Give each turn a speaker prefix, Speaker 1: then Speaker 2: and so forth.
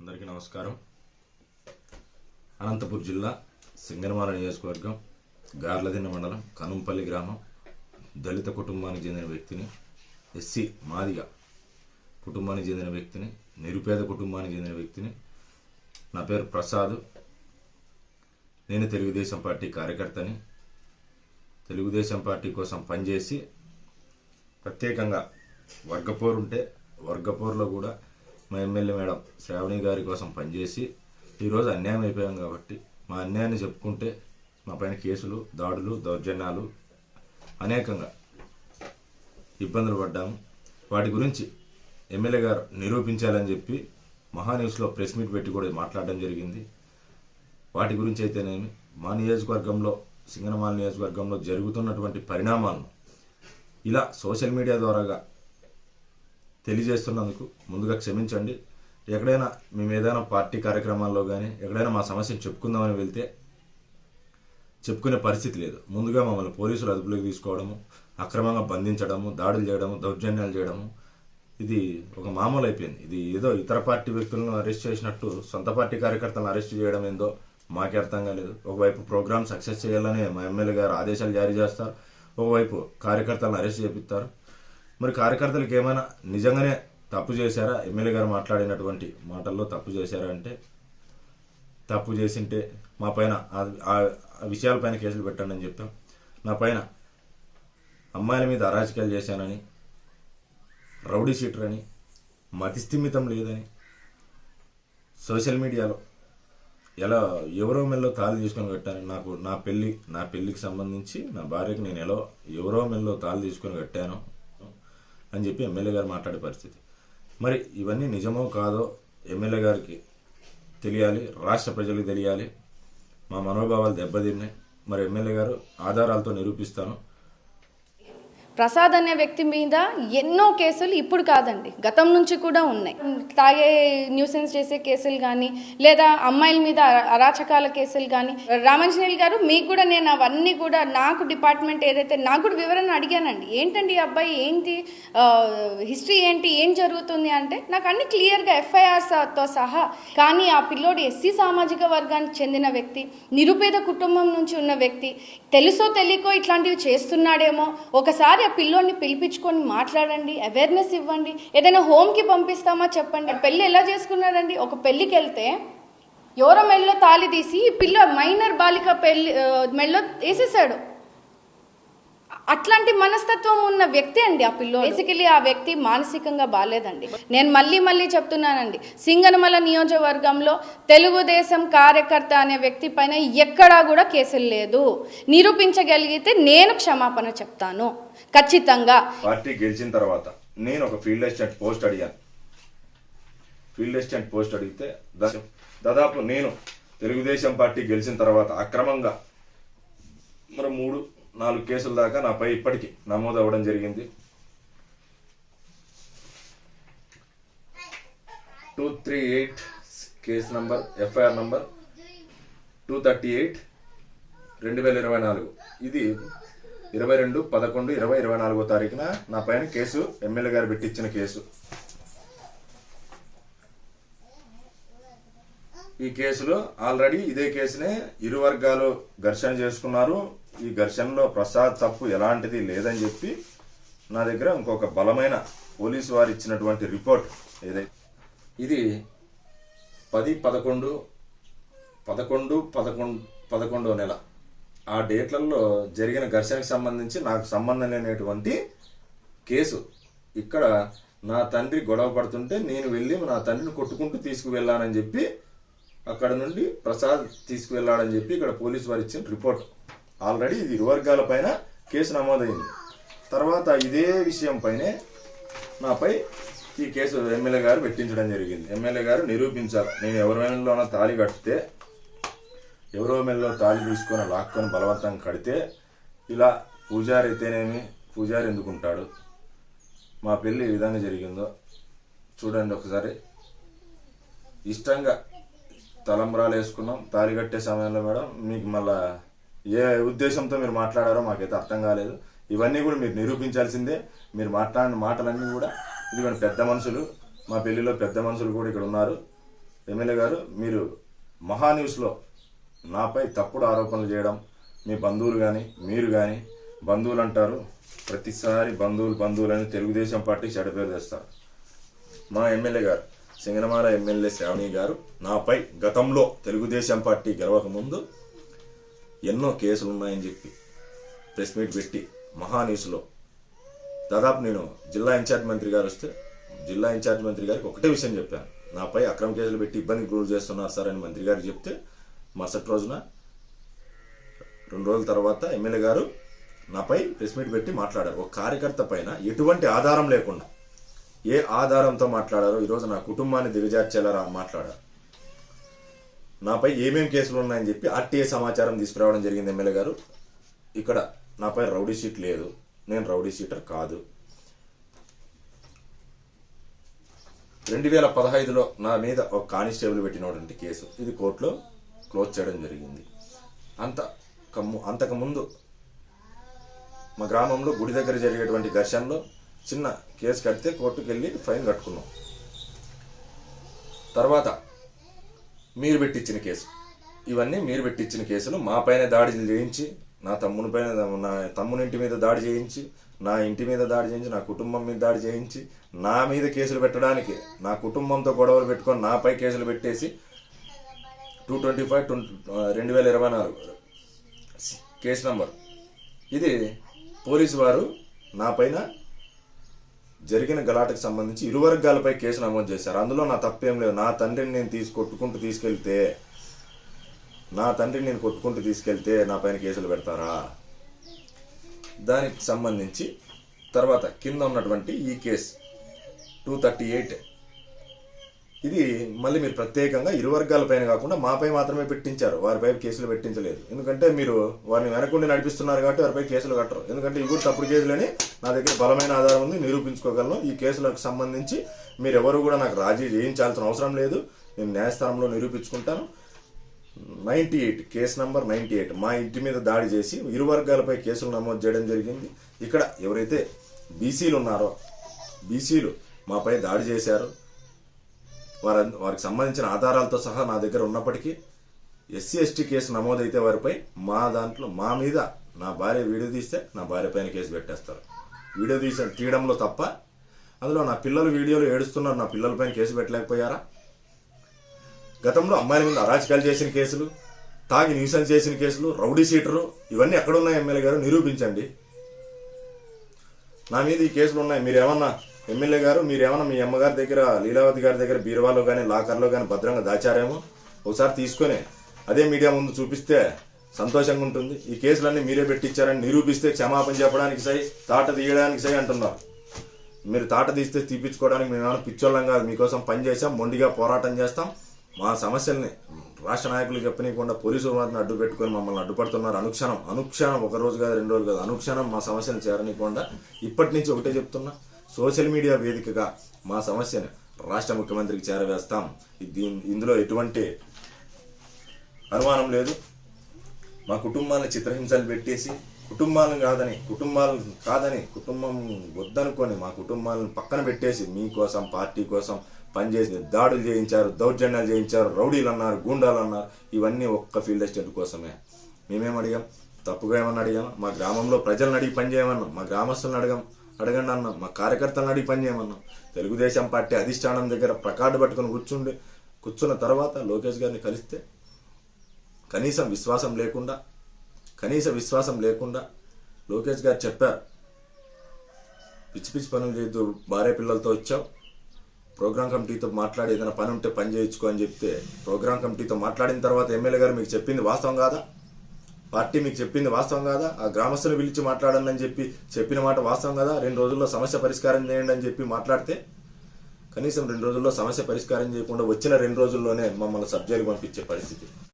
Speaker 1: అందరికీ నమస్కారం. అనంతపూర్ జిల్లా సింగనమాల నియోజకవర్గం గార్లదిన్న మండలం కనుంపల్లి గ్రామం దళిత కుటుంబానికి చెందిన వ్యక్తిని ఎస్సీ మాదిగ కుటుంబానికి చెందిన వ్యక్తిని నిరుపేద కుటుంబానికి చెందిన వ్యక్తిని నా పేరు ప్రసాద్. నేను తెలుగుదేశం పార్టీ కార్యకర్తని. తెలుగుదేశం పార్టీ కోసం పనిచేసి ప్రత్యేకంగా వర్గపోరు ఉంటే వర్గపోరులో కూడా మా ఎమ్మెల్యే మేడం శ్రావణి గారి కోసం పనిచేసి ఈరోజు అన్యాయం అయిపోయాం కాబట్టి మా అన్యాయాన్ని చెప్పుకుంటే మా పైన కేసులు దాడులు దౌర్జన్యాలు అనేకంగా ఇబ్బందులు పడ్డాము. వాటి గురించి ఎమ్మెల్యే గారు నిరూపించాలని చెప్పి మహాన్యూస్లో ప్రెస్ మీట్ పెట్టి కూడా మాట్లాడడం జరిగింది. వాటి గురించి అయితేనేమి మా నియోజకవర్గంలో సింగనమాల నియోజకవర్గంలో జరుగుతున్నటువంటి పరిణామాలను ఇలా సోషల్ మీడియా ద్వారాగా తెలియజేస్తున్నందుకు ముందుగా క్షమించండి. ఎక్కడైనా మేము ఏదైనా పార్టీ కార్యక్రమాల్లో కానీ ఎక్కడైనా మా సమస్యను చెప్పుకుందామని వెళ్తే చెప్పుకునే పరిస్థితి లేదు. ముందుగా మమ్మల్ని పోలీసులు అదుపులోకి తీసుకోవడము అక్రమంగా బంధించడము దాడులు చేయడము దౌర్జన్యాలు చేయడము ఇది ఒక మామూలు అయిపోయింది. ఇది ఏదో ఇతర పార్టీ వ్యక్తులను అరెస్ట్ చేసినట్టు సొంత పార్టీ కార్యకర్తలను అరెస్ట్ చేయడం ఏందో మాకే అర్థం కాలేదు. ఒకవైపు ప్రోగ్రామ్ సక్సెస్ చేయాలని మా ఎమ్మెల్యే గారు ఆదేశాలు జారీ చేస్తారు ఒకవైపు కార్యకర్తలను అరెస్ట్ చేపిస్తారు. మరి కార్యకర్తలకు ఏమైనా నిజంగానే తప్పు చేశారా? ఎమ్మెల్యే గారు మాట్లాడినటువంటి మాటల్లో తప్పు చేశారా అంటే తప్పు చేసింటే మా పైన ఆ- విషయాల పైన విషయాలపైన కేసులు పెట్టండి అని చెప్పాం. నా పైన అమ్మాయిల మీద అరాచకాలు చేశానని రౌడీ షీటర్ అని మతిస్థిమితం లేదని సోషల్ మీడియాలో ఎలా ఎవరో మెల్లో తాళి తీసుకొని కట్టాను నాకు నా పెళ్ళి నా పెళ్ళికి సంబంధించి నా భార్యకి నేను ఎలా ఎవరో మెల్లో తాళి తీసుకొని కట్టాను అని చెప్పి ఎమ్మెల్యే గారు మాట్లాడే పరిస్థితి. మరి ఇవన్నీ నిజమో కాదో ఎమ్మెల్యే గారికి తెలియాలి రాష్ట్ర ప్రజలకు తెలియాలి. మా మనోభావాలు దెబ్బతిన్నాయి. మరి ఎమ్మెల్యే గారు ఆధారాలతో నిరూపిస్తాను.
Speaker 2: ప్రసాద్ అనే వ్యక్తి మీద ఎన్నో కేసులు ఇప్పుడు కాదండి. గతం నుంచి కూడా ఉన్నాయి. తాగే న్యూసెన్స్ చేసే కేసులు కానీ లేదా అమ్మాయిల మీద అరాచకాల కేసులు కానీ రామంజనేయులు గారు మీకు కూడా నేను అవన్నీ కూడా నాకు డిపార్ట్మెంట్ ఏదైతే నాకు కూడా వివరణ అడిగానండి. ఏంటండి ఈ అబ్బాయి ఏంటి హిస్టరీ ఏంటి ఏం జరుగుతుంది అంటే నాకు అన్ని క్లియర్గా ఎఫ్ఐఆర్తో సహా కానీ ఆ పిల్లోడు ఎస్సీ సామాజిక వర్గానికి చెందిన వ్యక్తి నిరుపేద కుటుంబం నుంచి ఉన్న వ్యక్తి తెలుసో తెలియకో ఇట్లాంటివి చేస్తున్నాడేమో ఒకసారి ఆ పిల్లోడిని పిలిపించుకొని మాట్లాడండి అవేర్నెస్ ఇవ్వండి. ఏదైనా హోమ్కి పంపిస్తామా చెప్పండి. పెళ్ళి ఎలా చేసుకున్నాడండి? ఒక పెళ్ళికి వెళ్తే ఎవరో మెళ్ళలో తాళి తీసి పిల్ల మైనర్ బాలిక పెళ్ళి ఆ, మెళ్ళలో వేసేసాడు అట్లాంటి మనస్తత్వం ఉన్న వ్యక్తి అండి ఆ పిల్లో బేసికలీ ఆ వ్యక్తి మానసికంగా బాగాలేదండి నేను మళ్ళీ మళ్ళీ చెప్తున్నానండి. సింగనమల నియోజకవర్గంలో తెలుగుదేశం కార్యకర్త అనే వ్యక్తి పైన ఎక్కడా కూడా కేసులు లేదు. నిరూపించగలిగితే నేను క్షమాపణ చెప్తాను. ఖచ్చితంగా.
Speaker 1: పార్టీ గెలిచిన తర్వాత నేను ఒక ఫీల్డ్ అసిస్టెంట్ పోస్ట్ అడిగాను. ఫీల్డ్ అసిస్టెంట్ పోస్ట్ అడిగితే దాదాపు నేను తెలుగుదేశం పార్టీ గెలిచిన తర్వాత అక్రమంగా మరి మూడు నాలుగు కేసుల దాకా నాపై ఇప్పటికీ నమోదు అవ్వడం జరిగింది. Two three eight case number FIR number two thirty eight రెండు వేల ఇరవై నాలుగు. ఇది ఇరవై రెండు పదకొండు ఇరవై ఇరవై నాలుగో తారీఖున నా పైన కేసు ఎమ్మెల్యే గారు పెట్టించిన కేసు. ఈ కేసులో ఆల్రెడీ ఇదే కేసునే ఇరు వర్గాలు ఘర్షణ చేసుకున్నారు. ఈ ఘర్షణలో ప్రసాద్ తప్పు ఎలాంటిది లేదని చెప్పి నా దగ్గర ఇంకొక బలమైన పోలీసు వారు ఇచ్చినటువంటి రిపోర్ట్ ఏదైతే ఇది పది పదకొండు పదకొండు పదకొండు పదకొండో నెల. ఆ డేట్లలో జరిగిన ఘర్షణకు సంబంధించి నాకు సంబంధం లేనటువంటి కేసు. ఇక్కడ నా తండ్రి గొడవ పడుతుంటే నేను వెళ్ళి నా తండ్రిని కొట్టుకుంటూ తీసుకువెళ్ళానని చెప్పి అక్కడ నుండి ప్రసాద్ తీసుకువెళ్ళాడని చెప్పి ఇక్కడ పోలీసు వారు ఇచ్చిన రిపోర్ట్. ఆల్రెడీ ఇది ఇరు వర్గాల పైన కేసు నమోదైంది. తర్వాత ఇదే విషయం పైనే నాపై ఈ కేసు ఎమ్మెల్యే గారు పెట్టించడం జరిగింది. ఎమ్మెల్యే గారు నిరూపించాలి. నేను ఎవరిలోనో తాళి కడితే ఎవరో మెల్లో తాళి తీసుకొని లాక్కొని బలవంతంగా కడితే ఇలా పూజారి అయితేనేమి పూజారి ఎందుకుంటాడు? మా పెళ్ళి ఈ విధంగా జరిగిందో చూడండి ఒకసారి. ఇష్టంగా తలంబ్రాలు వేసుకున్నాం. తాళి కట్టే సమయంలో మేడం మీకు మళ్ళీ ఏ ఉద్దేశంతో మీరు మాట్లాడారో మాకైతే అర్థం కాలేదు. ఇవన్నీ కూడా మీరు నిరూపించాల్సిందే. మీరు మాట్లాడిన మాటలన్నీ కూడా ఇదిగోండి పెద్ద మనుషులు మా పెళ్ళిలో పెద్ద మనుషులు కూడా ఇక్కడ ఉన్నారు. ఎమ్మెల్యే గారు మీరు మహా న్యూస్లో నాపై తప్పుడు ఆరోపణలు చేయడం మీ బంధువులు కానీ మీరు కానీ బంధువులు అంటారు. ప్రతిసారి బంధువులు బంధువులు అని తెలుగుదేశం పార్టీ చెడపేరు తెస్తారు మా ఎమ్మెల్యే గారు సింగనమాల ఎమ్మెల్యే శ్రావణి గారు నాపై గతంలో తెలుగుదేశం పార్టీ గెలవక ముందు ఎన్నో కేసులు ఉన్నాయని చెప్పి ప్రెస్ మీట్ పెట్టి మహా న్యూస్లో దాదాపు నేను జిల్లా ఇన్ఛార్జ్ మంత్రి గారు వస్తే జిల్లా ఇన్ఛార్జ్ మంత్రి గారికి ఒకటే విషయం చెప్పాను. నాపై అక్రమ కేసులు పెట్టి ఇబ్బందికి గురి చేస్తున్నారు సార్ అని మంత్రి గారికి చెప్తే మరుసటి రోజున రెండు రోజుల తర్వాత ఎమ్మెల్యే గారు నాపై ప్రెస్ మీట్ పెట్టి మాట్లాడారు. ఒక కార్యకర్త పైన ఎటువంటి ఆధారం లేకుండా ఏ ఆధారంతో మాట్లాడారో ఈరోజు నా కుటుంబాన్ని దిగజార్చేలా రా- మాట్లాడారు. నాపై ఏమేం కేసులు ఉన్నాయని చెప్పి ఆర్టీఏ సమాచారం తీసుకురావడం జరిగింది ఎమ్మెల్యే గారు. ఇక్కడ నాపై రౌడీ షీట్ లేదు. నేను రౌడీ షీటర్ కాదు. రెండు వేల పదహైదులో నా మీద ఒక కానిస్టేబుల్ పెట్టినటువంటి కేసు. ఇది కోర్టులో క్లోజ్ చేయడం జరిగింది. అంత కమ్ము అంతకుముందు మా గ్రామంలో గుడి దగ్గర జరిగేటువంటి ఘర్షణలో చిన్న కేసు కడితే కోర్టుకు వెళ్ళి ఫైన్ కట్టుకున్నాం. తర్వాత మీరు పెట్టించిన కేసు. ఇవన్నీ మీరు పెట్టించిన కేసులు మా పైన దాడి చేయించి నా తమ్ముని పైన నా తమ్ముని ఇంటి మీద దాడి చేయించి నా ఇంటి మీద దాడి చేయించి నా కుటుంబం మీద దాడి చేయించి నా మీద కేసులు పెట్టడానికి నా కుటుంబంతో గొడవలు పెట్టుకొని నాపై కేసులు పెట్టేసి టూ ట్వంటీ ఫైవ్ ట్వంటీ రెండు వేల ఇరవై నాలుగు కేసు నంబర్. ఇది పోలీసు వారు నా పైన జరిగిన గలాటకు సంబంధించి ఇరు వర్గాలపై కేసు నమోదు చేశారు. అందులో నా తప్పేం లేదు. నా తండ్రిని నేను తీసి కొట్టుకుంటూ తీసుకెళ్తే నా తండ్రిని నేను కొట్టుకుంటూ తీసుకెళ్తే నా పైన కేసులు పెడతారా? దానికి సంబంధించి తర్వాత కింద ఉన్నటువంటి ఈ కేసు టూ థర్టీ ఎయిట్ ఇది మళ్ళీ మీరు ప్రత్యేకంగా ఇరు వర్గాలపైన కాకుండా మాపై మాత్రమే పెట్టించారు. వారిపై కేసులు పెట్టించలేదు. ఎందుకంటే మీరు వారిని వెనకుండి నడిపిస్తున్నారు కాబట్టి వారిపై కేసులు కట్టరు. ఎందుకంటే ఇవి కూడా తప్పుడు కేసులని నా దగ్గర బలమైన ఆధారం ఉంది. నిరూపించుకోగలను. ఈ కేసులకు సంబంధించి మీరు ఎవరు కూడా నాకు రాజీ చేయించాల్సిన అవసరం లేదు. నేను న్యాయస్థానంలో నిరూపించుకుంటాను. Ninety eight case number ninety eight. మా ఇంటి మీద దాడి చేసి ఇరు వర్గాలపై కేసులు నమోదు చేయడం జరిగింది. ఇక్కడ ఎవరైతే బీసీలు ఉన్నారో బీసీలు మాపై దాడి చేశారు. వారి వారికి సంబంధించిన ఆధారాలతో సహా నా దగ్గర ఉన్నప్పటికీ ఎస్సీ ఎస్టీ కేసు నమోదైతే వారిపై మా దాంట్లో మా మీద నా భార్య వీడియో తీస్తే నా భార్య పైన కేసు పెట్టేస్తారు. వీడియో తీసే తీయడంలో తప్ప అందులో నా పిల్లలు వీడియోలు ఏడుస్తున్నారు నా పిల్లల పైన కేసు పెట్టలేకపోయారా? గతంలో అమ్మాయిల మీద అరాచకాలు చేసిన కేసులు తాగి న్యూసెన్స్ చేసిన కేసులు రౌడీ సీటరు ఇవన్నీ ఎక్కడున్నాయి ఎమ్మెల్యే గారు? నిరూపించండి. నా మీద ఈ కేసులు ఉన్నాయి. మీరు ఏమన్నా ఎమ్మెల్యే గారు మీరేమన్నా మీ అమ్మగారి దగ్గర లీలావతి గారి దగ్గర బీరువాలో కానీ లాకర్లో కానీ భద్రంగా దాచారేమో? ఒకసారి తీసుకొని అదే మీడియా ముందు చూపిస్తే సంతోషంగా ఉంటుంది. ఈ కేసులన్నీ మీరే పెట్టించారని నిరూపిస్తే క్షమాపణ చెప్పడానికి సై తాట తీయడానికి సై అంటున్నారు. మీరు తాట తీస్తే తీపించుకోవడానికి మేము ఏమైనా పిచ్చోళ్ళం కాదు. మీకోసం పని చేసాం మొండిగా పోరాటం చేస్తాం. మా సమస్యల్ని రాష్ట్ర నాయకులు చెప్పనీయకుండా పోలీసులు మాత్రం అడ్డు పెట్టుకొని మమ్మల్ని అడ్డుపడుతున్నారు. అనుక్షణం అనుక్షణం ఒక రోజు కాదు రెండు రోజులు కాదు. అనుక్షణం మా సమస్యను చేరనీయకుండా ఇప్పటి నుంచి ఒకటే చెప్తున్నా. సోషల్ మీడియా వేదికగా మా సమస్యను రాష్ట్ర ముఖ్యమంత్రికి చేరవేస్తాం. దీని ఇందులో ఎటువంటి అనుమానం లేదు. మా కుటుంబాలను చిత్రహింసలు పెట్టేసి కుటుంబాలను కాదని కుటుంబాలను కాదని కుటుంబం వద్దనుకొని మా కుటుంబాలను పక్కన పెట్టేసి మీకోసం పార్టీ కోసం పనిచేసి దాడులు చేయించారు దౌర్జన్యాలు చేయించారు రౌడీలు అన్నారు గూండాలు అన్నారు. ఇవన్నీ ఒక్క ఫీల్డ్ అసిస్టెంట్ కోసమే. మేమేం అడిగాం? తప్పుగా ఏమన్నా అడిగాం మా గ్రామంలో ప్రజలను అడిగి పనిచేయమన్నాం మా గ్రామస్తులను అడగాం. అడగండి అన్న. మా కార్యకర్తలను అడిగి పని చేయమన్నాం. తెలుగుదేశం పార్టీ అధిష్టానం దగ్గర ప్రకార్డు పట్టుకొని కూర్చుండి కూర్చున్న తర్వాత లోకేష్ గారిని కలిస్తే కనీసం విశ్వాసం లేకుండా కనీస విశ్వాసం లేకుండా లోకేష్ గారు చెప్పారు. పిచ్చి పిచ్చి పనులు చేయొద్దు భార్య పిల్లలతో వచ్చావు. ప్రోగ్రామ్ కమిటీతో మాట్లాడి ఏదైనా పని ఉంటే పని చేయించుకో అని చెప్తే ప్రోగ్రామ్ కమిటీతో మాట్లాడిన తర్వాత ఎమ్మెల్యే గారు మీకు చెప్పింది వాస్తవం కాదా? పార్టీ మీకు చెప్పింది వాస్తవం కాదా? ఆ గ్రామస్తులు పిలిచి మాట్లాడండి అని చెప్పి చెప్పిన మాట వాస్తవం కదా? రెండు రోజుల్లో సమస్య పరిష్కారం చేయండి అని చెప్పి మాట్లాడితే కనీసం రెండు రోజుల్లో సమస్య పరిష్కారం చేయకుండా వచ్చిన రెండు రోజుల్లోనే మమ్మల్ని సబ్జెక్ట్ పంపించే పరిస్థితి.